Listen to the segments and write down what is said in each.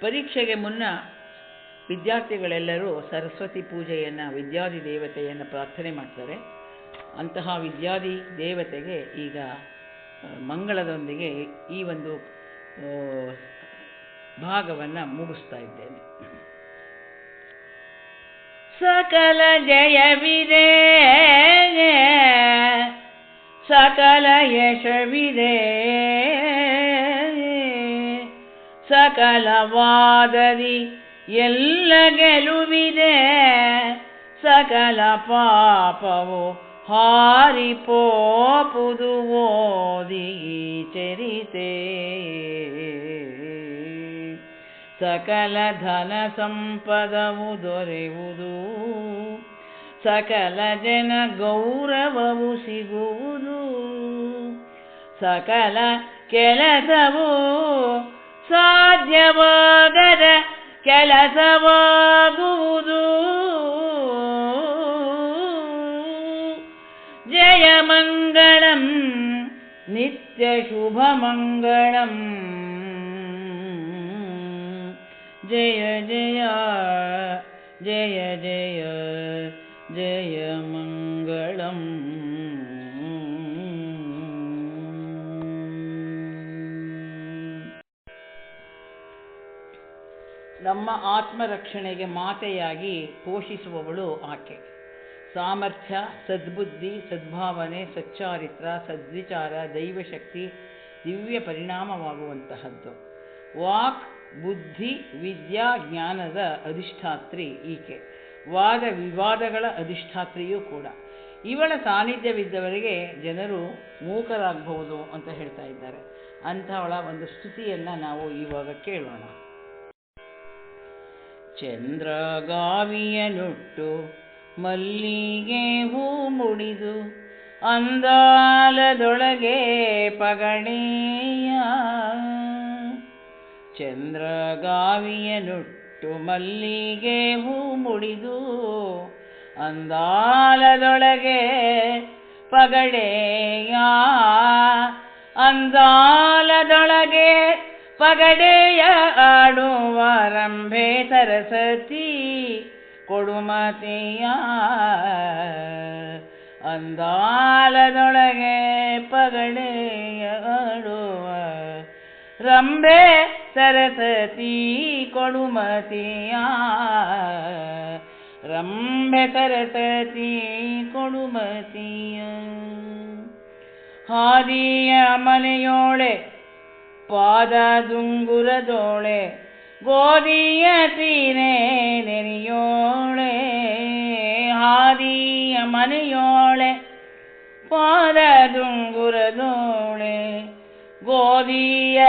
ಪರೀಕ್ಷೆಗೆ ಮುನ್ನ ವಿದ್ಯಾರ್ಥಿಗಳೆಲ್ಲರೂ ಸರಸ್ವತಿ ಪೂಜೆಯನ್ನು, ವಿದ್ಯಾದಿ ದೇವತೆಯನ್ನು ಪ್ರಾರ್ಥನೆ ಮಾಡ್ತಾರೆ. ಅಂತಹ ವಿದ್ಯಾದಿ ದೇವತೆಗೆ ಈಗ ಮಂಗಳದೊಂದಿಗೆ ಈ ಒಂದು ಭಾಗವನ್ನು ಮುಗಿಸ್ತಾ ಇದ್ದೇನೆ. ಸಕಲ ಜಯವಿದೆ ಸಕಲ ಯಶವಿದೆ ಸಕಲವಾದದಿ ಎಲ್ಲ ಗೆಲುವಿದೆ. ಸಕಲ ಪಾಪವು ಹಾರಿಪೋಪುದು ಓದಿ ಚರಿತೆ. ಸಕಲ ಧನ ಸಂಪದವು ದೊರೆಯುವುದು ಸಕಲ ಜನ ಗೌರವವು ಸಿಗುವುದು. ಸಕಲ ಕೆಲಸವು ಸಾಧ್ಯವಾಗದ ಕೆಲಸವಾಗುವುದು ಜಯ ಮಂಗಳಂ ನಿತ್ಯ ಶುಭ ಮಂಗಳಂ ಜಯ ಜಯ ಜಯ ನಮ್ಮ ಆತ್ಮರಕ್ಷಣೆಗೆ ಮಾತೆಯಾಗಿ ಪೋಷಿಸುವವಳು ಆಕೆ. ಸಾಮರ್ಥ್ಯ, ಸದ್ಬುದ್ಧಿ, ಸದ್ಭಾವನೆ, ಸಚ್ಚಾರಿತ್ರ, ಸದ್ವಿಚಾರ, ದೈವಶಕ್ತಿ, ದಿವ್ಯ ಪರಿಣಾಮವಾಗುವಂತಹದ್ದು. ವಾಕ್, ಬುದ್ಧಿ, ವಿದ್ಯಾ, ಜ್ಞಾನದ ಅಧಿಷ್ಠಾತ್ರಿ ಈಕೆ. ವಾದ ವಿವಾದಗಳ ಅಧಿಷ್ಠಾತ್ರಿಯೂ ಕೂಡ. ಇವಳ ಸಾನ್ನಿಧ್ಯವಿದ್ದವರಿಗೆ ಜನರು ಮೂಕರಾಗಬಹುದು ಅಂತ ಹೇಳ್ತಾ ಇದ್ದಾರೆ. ಅಂಥವಳ ಒಂದು ಸ್ತುತಿಯನ್ನು ನಾವು ಇವಾಗ ಕೇಳೋಣ. ಚಂದ್ರಗಾವಿಯ ನುಟ್ಟು ಮಲ್ಲಿಗೆ ಹೂ ಮುಡಿದು ಅಂದಾಲದೊಳಗೆ ಪಗಣೆಯ ಚಂದ್ರಗಾವಿಯನುಟ್ಟು ಮಲ್ಲಿಗೆ ಹೂ ಮುಡಿದು ಅಂದಾಲದೊಳಗೆ ಪಗಡೆಯ ಅಂದಾಲದೊಳಗೆ ಪಗಡೆಯ ಆಡುವ ರಂಭೆ ಸರಸ್ವತಿ ಕೊಡುಮತಿಯ ಅಂದಾಲದೊಳಗೆ ಪಗಡೆಯ ಆಡುವ ರಂಭೆ ಸರಸ್ವತಿ ಕೊಡುಮತಿಯ ರಂಭೆ ಸರಸ್ವತಿ ಕೊಡುಮತಿಯ ಹಾದಿಯ ಮನೆಯೋಳೆ ಪಾದ ದುಂಗುರದೋಳೆ ಗೋಧಿಯ ತೀರೆ ನೆನೆಯೋಳೆ, ಹಾದಿಯ ಮನೆಯೋಳೆ ಪಾದ ದುಂಗುರದೋಳೆ ಗೋಧಿಯ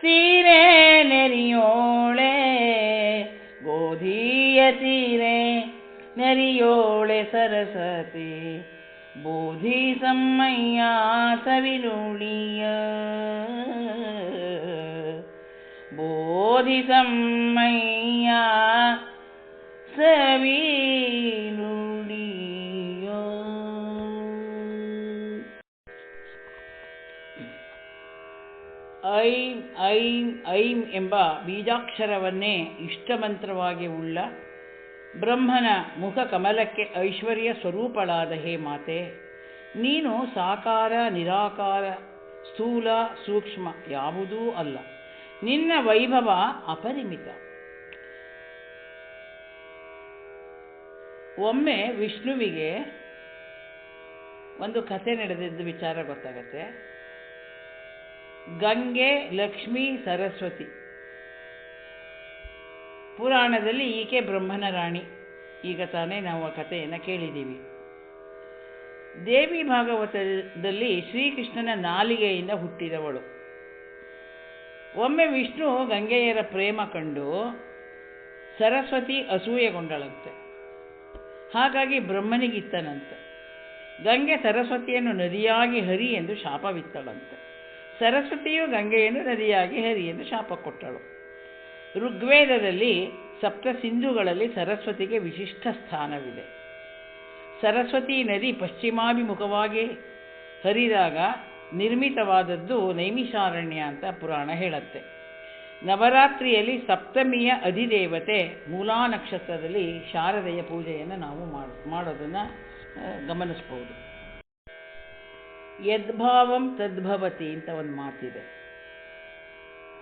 ಸೀರೆ ನೆನೆಯೋಳೆ, ಗೋಧಿಯ ಸೀರೆ ನೆರಿಯೋಳೆ ಸರಸ್ವತಿ. ಬೋಧಿ ಸಮ್ಮಯ್ಯ ಸವಿರುಳಿಯ ಬೋಧಿ ಸಮ್ಮಯ್ಯ ಸವಿ ಐಂ ಐಂ ಐಂ ಎಂಬ ಬೀಜಾಕ್ಷರವನ್ನೇ ಇಷ್ಟಮಂತ್ರವಾಗಿ ಉಳ್ಳ ಬ್ರಹ್ಮನ ಮುಖ ಕಮಲಕ್ಕೆ ಐಶ್ವರ್ಯ ಸ್ವರೂಪಳಾದ ಹೇ ಮಾತೆ, ನೀನು ಸಾಕಾರ, ನಿರಾಕಾರ, ಸ್ಥೂಲ, ಸೂಕ್ಷ್ಮ ಯಾವುದೂ ಅಲ್ಲ. ನಿನ್ನ ವೈಭವ ಅಪರಿಮಿತ. ಒಮ್ಮೆ ವಿಷ್ಣುವಿಗೆ ಒಂದು ಕಥೆ ನಡೆದಿದ್ದು ವಿಚಾರ ಗೊತ್ತಾಗತ್ತೆ. ಗಂಗೆ, ಲಕ್ಷ್ಮಿ, ಸರಸ್ವತಿ. ಪುರಾಣದಲ್ಲಿ ಈಕೆ ಬ್ರಹ್ಮನ ರಾಣಿ ಈಗ ತಾನೇ ನಾವು ಆ ಕಥೆಯನ್ನು ಕೇಳಿದ್ದೀವಿ. ದೇವಿ ಭಾಗವತದಲ್ಲಿ ಶ್ರೀಕೃಷ್ಣನ ನಾಲಿಗೆಯಿಂದ ಹುಟ್ಟಿದವಳು. ಒಮ್ಮೆ ವಿಷ್ಣು ಗಂಗೆಯರ ಪ್ರೇಮ ಕಂಡು ಸರಸ್ವತಿ ಅಸೂಯೆಗೊಂಡಳಂತೆ. ಹಾಗಾಗಿ ಬ್ರಹ್ಮನಿಗಿತ್ತನಂತೆ. ಗಂಗೆ ಸರಸ್ವತಿಯನ್ನು ನದಿಯಾಗಿ ಹರಿ ಎಂದು ಶಾಪವಿತ್ತಳಂತೆ. ಸರಸ್ವತಿಯು ಗಂಗೆಯನ್ನು ನದಿಯಾಗಿ ಹರಿ ಎಂದು ಶಾಪ ಕೊಟ್ಟಳು. ಋಗ್ವೇದದಲ್ಲಿ ಸಪ್ತ ಸಿಂಧುಗಳಲ್ಲಿ ಸರಸ್ವತಿಗೆ ವಿಶಿಷ್ಟ ಸ್ಥಾನವಿದೆ. ಸರಸ್ವತಿ ನದಿ ಪಶ್ಚಿಮಾಭಿಮುಖವಾಗಿ ಹರಿದಾಗ ನಿರ್ಮಿತವಾದದ್ದು ನೈಮಿಷಾರಣ್ಯ ಅಂತ ಪುರಾಣ ಹೇಳುತ್ತೆ. ನವರಾತ್ರಿಯಲ್ಲಿ ಸಪ್ತಮಿಯ ಅಧಿದೇವತೆ ಮೂಲಾ ನಕ್ಷತ್ರದಲ್ಲಿ ಶಾರದೆಯ ಪೂಜೆಯನ್ನು ನಾವು ಮಾಡ್- ಮಾಡೋದನ್ನು ಗಮನಿಸ್ಬೋದು. ಯದ್ಭಾವಂ ತದ್ಭವತಿ ಅಂತ ಒಂದು ಮಾತಿದೆ.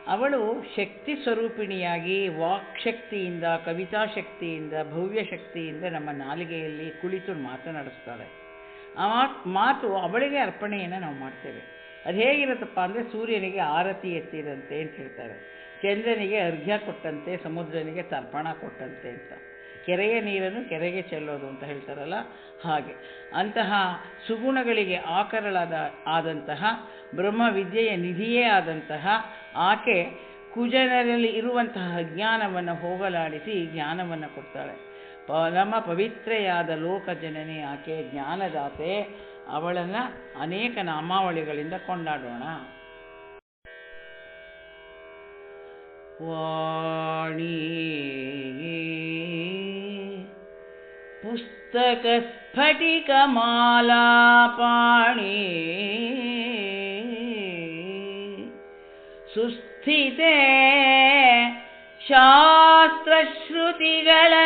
ಅವಳು ಶಕ್ತಿ ಸ್ವರೂಪಿಣಿಯಾಗಿ ವಾಕ್ಶಕ್ತಿಯಿಂದ ಕವಿತಾ ಶಕ್ತಿಯಿಂದ, ಭವ್ಯ ಶಕ್ತಿಯಿಂದ ನಮ್ಮ ನಾಲಿಗೆಯಲ್ಲಿ ಕುಳಿತು ಮಾತನಾಡಿಸ್ತಾಳೆ. ಆ ಮಾತು ಅವಳಿಗೆ ಅರ್ಪಣೆಯನ್ನು ನಾವು ಮಾಡ್ತೇವೆ. ಅದು ಹೇಗಿರುತ್ತಪ್ಪ ಅಂದರೆ ಸೂರ್ಯನಿಗೆ ಆರತಿ ಎತ್ತಿದಂತೆ ಅಂತ ಹೇಳ್ತಾರೆ. ಚಂದ್ರನಿಗೆ ಅರ್ಘ್ಯ ಕೊಟ್ಟಂತೆ, ಸಮುದ್ರನಿಗೆ ತರ್ಪಣ ಕೊಟ್ಟಂತೆ ಅಂತ. ಕೆರೆಯ ನೀರನ್ನು ಕೆರೆಗೆ ಚೆಲ್ಲೋದು ಅಂತ ಹೇಳ್ತಾರಲ್ಲ? ಹಾಗೆ. ಅಂತಹ ಸುಗುಣಗಳಿಗೆ ಆಕರಳಾದ ಆದಂತಹ, ಬ್ರಹ್ಮವಿದ್ಯೆಯ ನಿಧಿಯೇ ಆದಂತಹ, ಆಕೆ ಕುಜನರಲ್ಲಿ ಇರುವಂತಹ ಜ್ಞಾನವನ್ನು ಹೋಗಲಾಡಿಸಿ ಜ್ಞಾನವನ್ನು ಕೊಡ್ತಾಳೆ. ಪರಮ ಪವಿತ್ರೆಯಾದ ಲೋಕ ಜನನಿ, ಆಕೆ ಜ್ಞಾನದಾತೆ, ಅವಳನ್ನು ಅನೇಕ ನಾಮಾವಳಿಗಳಿಂದ ಕೊಂಡಾಡೋಣ. ವಾಣಿ ಸುಸ್ಥಿತೆ ಶಾಸ್ತ್ರಶ್ರುತಿಗಳ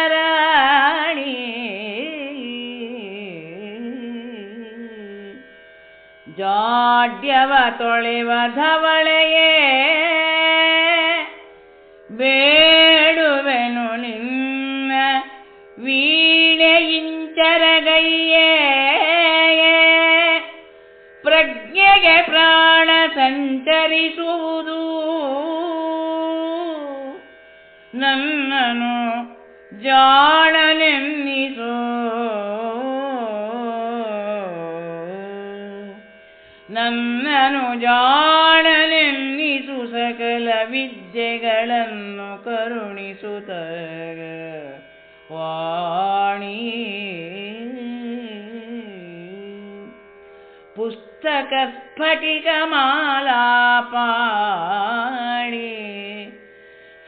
ರಾಣಿ ಜಾಡ್ಯವ ತೊಳೆವ ಧವಳೆಯೇ ಬೇಡುವೆನು ನಿನ್ನ ವೀಣೆಯಿಂಚರಗೈಯೇ ಪ್ರಜ್ಞೆಗೆ ಪ್ರಾಣ ಸಂಚರಿಸುವುದು. ನನ್ನನು ಜಾಣನೆನ್ನಿಸೋ. ನನ್ನನು ಜಾಣನೆನ್ನಿಸು ಸಕಲ ವಿದ್ಯೆಗಳನ್ನು ಕರುಣಿಸುತ್ತ. ವಾಣಿ ಪುಸ್ತಕ ಸ್ಫಟಿಕ ಮಾಲಾಪಾಣಿ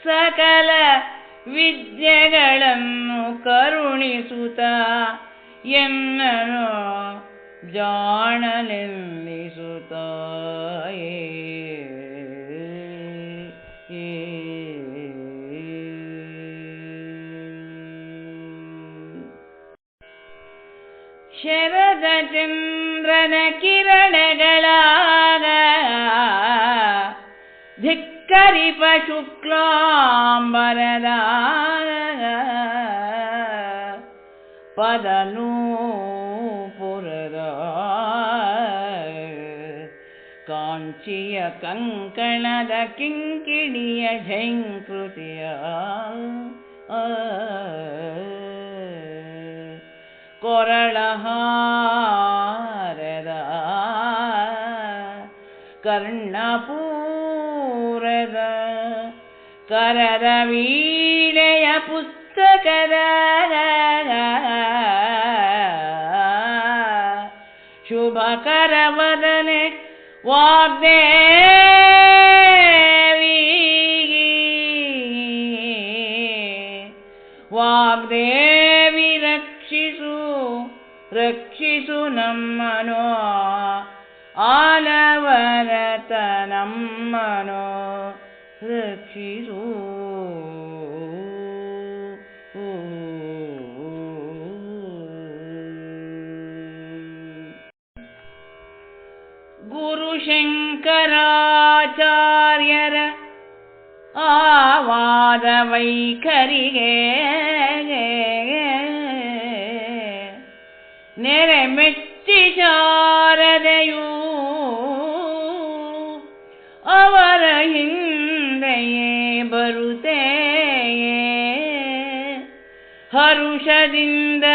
ಸಕಲ ವಿದ್ಯೆಗಳನ್ನು ಕರುಣಿಸುತ್ತ ಎನ್ನನು ಜಾಣನೆನ್ನಿಸುತ್ತಾಯೇ ಶರದ ಚಂದ್ರನ ಕಿರಣಗಳಾದ ಧಿಕ್ಕರಿಪ ಶುಕ್ಲಾಂಬರದ ಪದನೂಪುರದ ಕಾಂಚಿಯ ಕಂಕಣದ ಕಿಂಕಿಣಿಯ ಝಂಕೃತಿಯ ಕೊರಳಹಾರದ ಕರ್ಣಪೂರದ ಕರದ ವೀಣೆಯ ಪುಸ್ತಕದ ಶುಭ ಕರವದನೆ ವಾಗ್ದೇವಿ ವಾಗ್ದೇವಿ नं मनो। आलवरतनं मनो। ऋचिरो गुरुशङ्कराचार्यर आवादवैखरिगे। ನೆರೆ ಮೆಚ್ಚಿ ಶಾರದೆಯೂ ಅವರ ಹಿಂದೆಯೇ ಬರುತ್ತೇಯೇ ಹರುಷದಿಂದ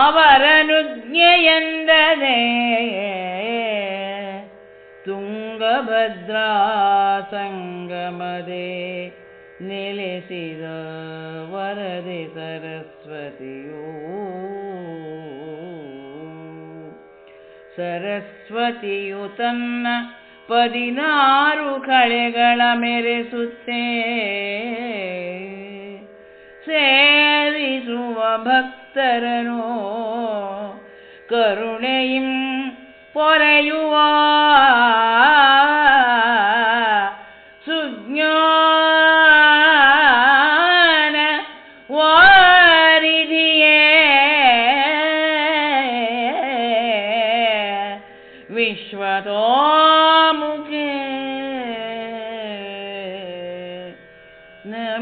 ಅವರನುಜ್ಞೆಯೆಂದದೆ ತುಂಗಭದ್ರಾ ಸಂಗಮದೇ ನೆಲೆಸಿದ ವರದೆ ಸರಸ್ವತಿಯೂ ಸರಸ್ವತಿಯು ತನ್ನ ಪದಿನಾರು ಕಳೆಗಳ ಮೆರೆಸುತ್ತೇ ಸೇರಿಸುವ ಭಕ್ತರನು ಕರುಣೆಯಿಂ ಪೊರೆಯುವ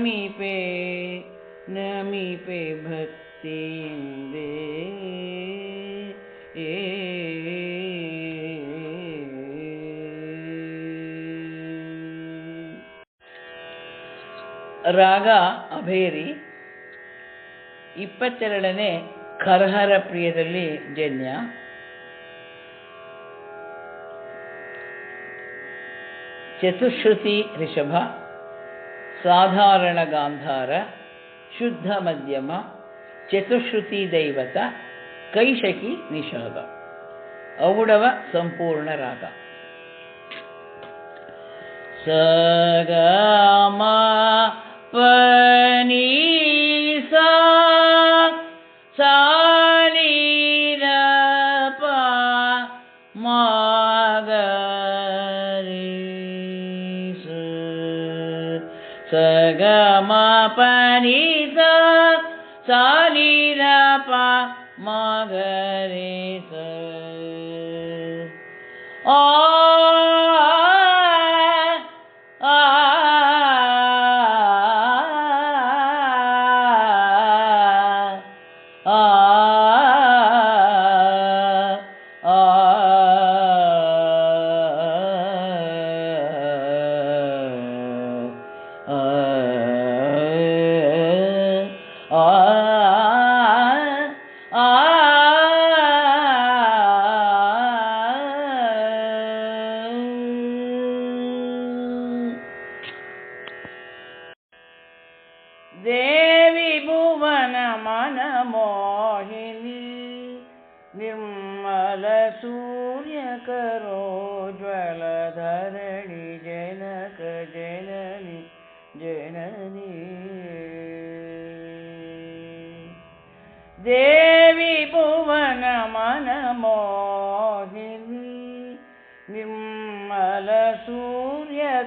ನಮಿಪೆ ನಮಿಪೆ ಭಕ್ತಿ ಏ ರಾಗ ಅಭೇರಿ. ಇಪ್ಪತ್ತೆರಡನೇ ಕರ್ಹರ ಪ್ರಿಯದಲ್ಲಿ ಜನ್ಯ. ಚತುಶ್ರುತಿ ರಿಷಭ. ಸಾಧಾರಣ ಗಾಂಧಾರ ಶುದ್ಧ ಮಧ್ಯಮ ಚತುಶ್ರುತಿ ದೈವತ ಕೈಶಕಿ ನಿಷಾದ. ಔಡವ ಸಂಪೂರ್ಣ ರಾಗ. ಸಗಮ ಪನಿ ಸಾ पा मे ദേവി ഭുവനമന മോഹിനി നിർമ്മല സൂര്യകരോജ്വലധരണി ജനക ജനനി ജനനി. ദേവി ഭുവനമന മോഹിനി നിർമ്മല സൂര്യകരോജ്വലധരണി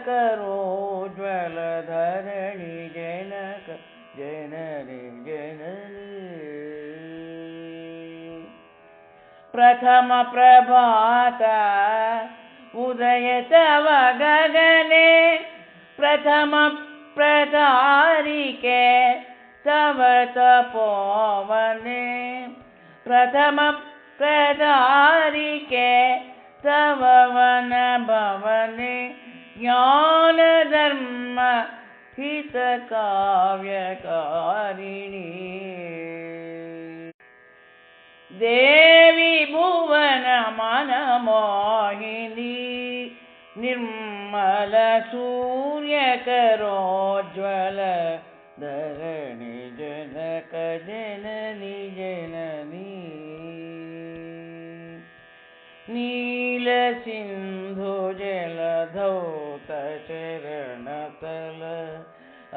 प्रथम प्रभात उदय तव गगने प्रथमप्रतारिके तव तपोवने प्रथमप्रतारिके तव हित काव्य करिणी देवी भुवनमनमोहिनी निर्मलसूर्यकरोज्ज्वल धरणिजनकजननिजननि नीलसिन्धो जलधोतचरणतल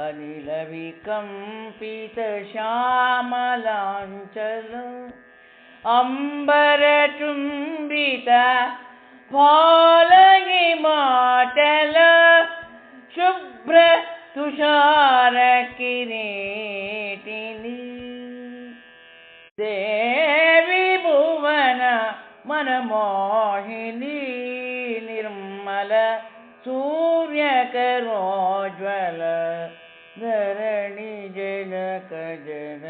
अनिलविकम् पीतशामलाञ्चल अम्बरचुम्बित फालगिमाटल पालगि माटल शुभ्र तुषार किविभुवन मनमोहिनी निर्मल सूर्यकरो धरणि जनक जन